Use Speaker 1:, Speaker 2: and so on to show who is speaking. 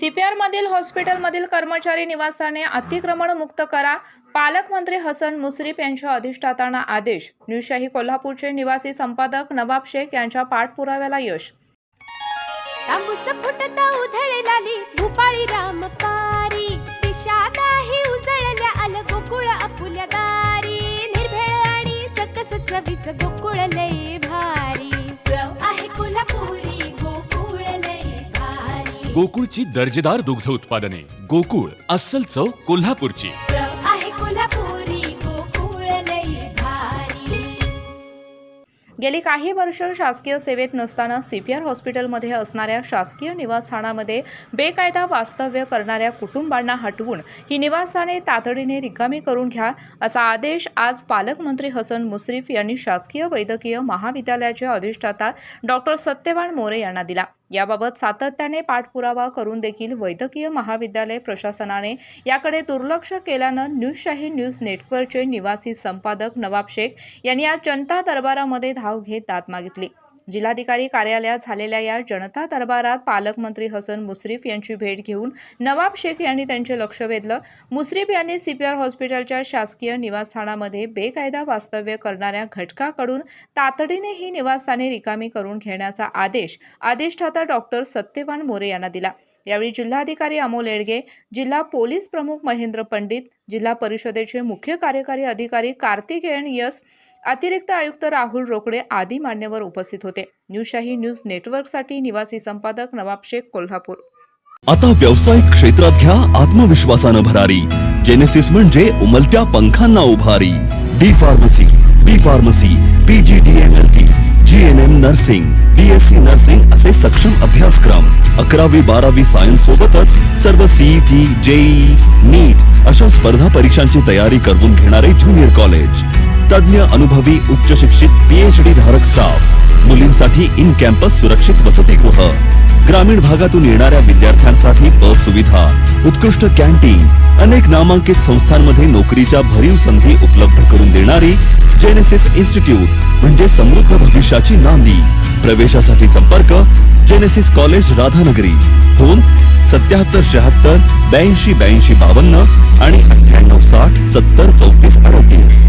Speaker 1: CPR मधील हॉस्पिटलमधील कर्मचारी निवासस्थाने अतिक्रमण मुक्त करा पालकमंत्री हसन मुश्रीफ यांच्या अधिष्ठाताना आदेश. न्यूजशाही कोल्हापूरचे निवासी संपादक नवाब शेख यांच्या पाठपुराव्याला यश.
Speaker 2: गोकुळ फुटता उधळलाली
Speaker 3: गोकुळची दर्जेदार दुग्ध उत्पादने. गोकुळ अस्सल चव कोल्हापूरची.
Speaker 2: चव आहे कोल्हापुरी गोकुळ लय भारी.
Speaker 1: गेली काही वर्ष शासकीय सेवेत नसताना सीपीआर हॉस्पिटलमध्ये असणाऱ्या शासकीय निवासस्थानामध्ये बेकायदा वास्तव्य करणाऱ्या कुटुंबांना हटवून ही निवासस्थाने तातडीने रिकामी करून घ्या असा आदेश आज पालकमंत्री हसन मुश्रीफ यांनी शासकीय वैद्यकीय महाविद्यालयाचे अधिष्ठाता डॉक्टर सत्यवान मोरे यांना दिला. याबाबत सातत्याने पाठपुरावा करून देखील वैद्यकीय महाविद्यालय प्रशासनाने याकडे दुर्लक्ष केल्यानं न्यूजशाही न्यूज नेटवर्कचे निवासी संपादक नवाब शेख यांनी आज जनता दरबारामध्ये धाव घेत दाद मागितली. जिल्हाधिकारी कार्यालयात झालेल्या या जनता दरबारात पालकमंत्री हसन मुश्रीफ यांची भेट घेऊन नवाब शेख यांनी त्यांचे लक्ष वेधलं. मुश्रीफ यांनी सीपीआर हॉस्पिटलच्या शासकीय निवासस्थानामध्ये बेकायदा वास्तव्य करणाऱ्या घटकाकडून तातडीने ही निवासस्थाने रिकामी करून घेण्याचा आदेश अधिष्ठाता डॉक्टर सत्यवान मोरे यांना दिला. यावेळी जिल्हाधिकारी अमोल येडगे जिल्हा पोलीस प्रमुख महेंद्र पंडित जिल्हा परिषदेचे मुख्य कार्यकारी अधिकारी कार्तिकेयन यस अतिरिक्त आयुक्त राहुल रोकडे आदी मान्यवर उपस्थित होते. न्यूजशाही न्यूज नेटवर्कसाठी निवासी संपादक नवाब शेख कोल्हापूर.
Speaker 4: आता व्यावसायिक क्षेत्रात घ्या आत्मविश्वासानं भरारी. जेनेसिस म्हणजे उमलत्या पंखांना उभारी. D pharmacy B pharmacy PG D M L T G N M nursing B S C nursing असे सक्षम अभ्यासक्रम. अकरावी बारावी सायन्स सोबतच सर्व सीईटी जेई नीट अशा स्पर्धा परीक्षांची तयारी करवून घेणारे ज्युनियर कॉलेज तज्ञ अनुभवी उच्च शिक्षित पीएचडी धारक स्टाफ मुलींसाठी इन कॅम्पस सुरक्षित वसतिगृह. ग्रामीण भागातून येणाऱ्या विद्यार्थ्यांसाठी बस सुविधा उत्कृष्ट कॅन्टीन अनेक नामांकित संस्थांमध्ये नोकरीच्या भरीव संधी उपलब्ध करून देणारी जेनेसिस इन्स्टिट्यूट म्हणजे समृद्ध भविष्याची नांदी. प्रवेशासाठी संपर्क जेनेसिस कॉलेज राधानगरी. फोन सत्याहत्तर शहात्तर ब्याऐंशी ब्याऐंशी बावन्न आणि अठ्ठ्याण्णव साठ सत्तर चौतीस अडतीस.